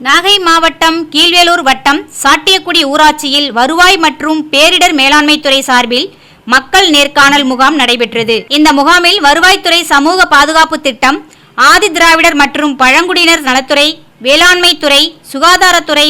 நாகை மாவட்டம் கீழ்வேலூர் வட்டம் சாட்டியக்குடி ஊராட்சியில் வருவாய் மற்றும் பேரிடர் மேலாண்மை துறை சார்பில் மக்கள் நேர்காணல் முகாம் நடைபெற்றது. இந்த முகாமில் வருவாய்த்துறை சமூக பாதுகாப்பு திட்டம் ஆதி திராவிடர் மற்றும் பழங்குடியினர் நலத்துறை வேளாண்மை துறை சுகாதாரத்துறை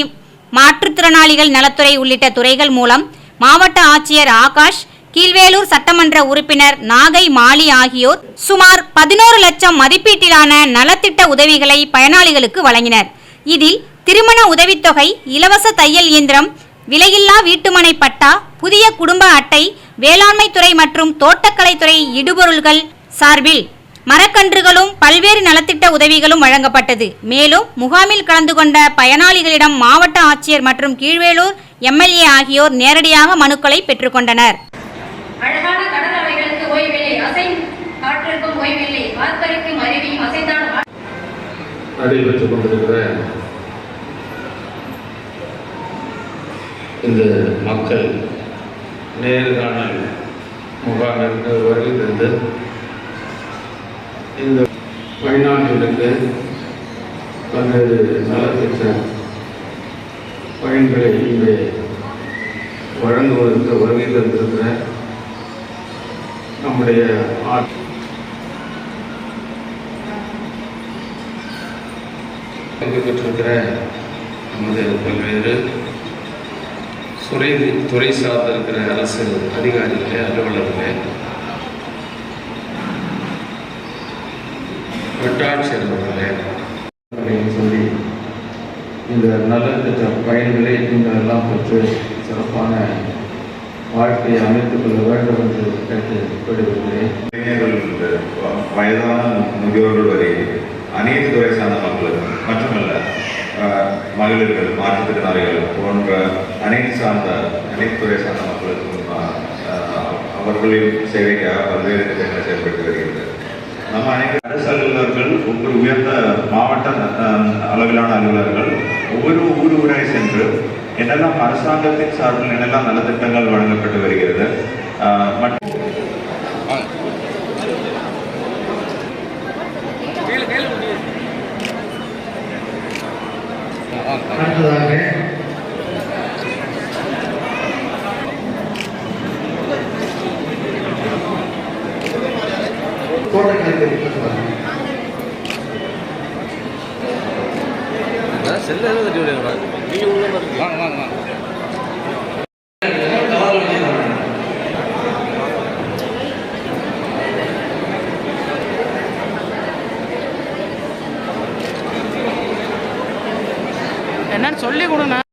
மாற்றுத்திறனாளிகள் நலத்துறை உள்ளிட்ட துறைகள் மூலம் மாவட்ட ஆட்சியர் ஆகாஷ் கீழ்வேலூர் சட்டமன்ற உறுப்பினர் நாகை மாலி ஆகியோர் சுமார் பதினோரு லட்சம் மதிப்பீட்டிலான நலத்திட்ட உதவிகளை பயனாளிகளுக்கு வழங்கினர். இதில் திருமண உதவித்தொகை இலவச தையல் இயந்திரம் விலையில்லா வீட்டுமனை பட்டா புதிய குடும்ப அட்டை வேளாண்மை துறை மற்றும் தோட்டக்கலைத்துறை இடுபொருள்கள் சார்பில் மரக்கன்றுகளும் பல்வேறு நலத்திட்ட உதவிகளும் வழங்கப்பட்டது. மேலும் முகாமில் கலந்து கொண்ட பயனாளிகளிடம் மாவட்ட ஆட்சியர் மற்றும் கீழ்வேலூர் எம்எல்ஏ ஆகியோர் நேரடியாக மனுக்களை பெற்றுக்கொண்டனர் நடைபெற்றுக் கொண்டிருக்கிற இந்த மக்கள் நேர்காணல் முகாமிற்கு வருகை தந்து இந்த பயனாளிகளுக்கு பல்வேறு நலத்திட்ட பயன்களை இங்கே வழங்குவதற்கு வருகை தந்திருக்கிற நம்முடைய ஆட்சி பங்கு நமது பல்வேறு துறை துறை சார்ந்திருக்கிற அரசு அதிகாரிகளே அலுவலர்களே. வட்டாட்சியர் அவர்களே சொல்லி இந்த நல்ல திட்ட பயன்களை நீங்கள் எல்லாம் பெற்று சிறப்பான வாழ்க்கையை அமைத்துக் கொள்ள வேண்டும் என்று கேட்டுக்கொள்கிறேன் இளைஞர்கள் வயதான முதியோர்கள் வரை அனைத்து துறை சார்ந்த மக்களுக்கும் மட்டுமல்ல மகளிர்கள் மாற்றுத்திறனாளிகள் போன்ற அனைத்து சார்ந்த அனைத்து துறை சார்ந்த மக்களுக்கும் அவர்களின் சேவைக்காக பல்வேறு திட்டங்களை செயல்பட்டு வருகிறது நம்ம அனைத்து அரசு அலுவலர்கள் ஒவ்வொரு உயர்ந்த மாவட்ட அளவிலான அலுவலர்கள் ஒவ்வொரு ஊர் ஊராய் சென்று என்னெல்லாம் அரசாங்கத்தின் சார்பில் என்னெல்லாம் நலத்திட்டங்கள் வழங்கப்பட்டு வருகிறது மற்றும் அடுத்ததாக செல்ல நீங்க வாங்க வாங்க வாங்க. என்னன்னு சொல்லி கொடுங்க.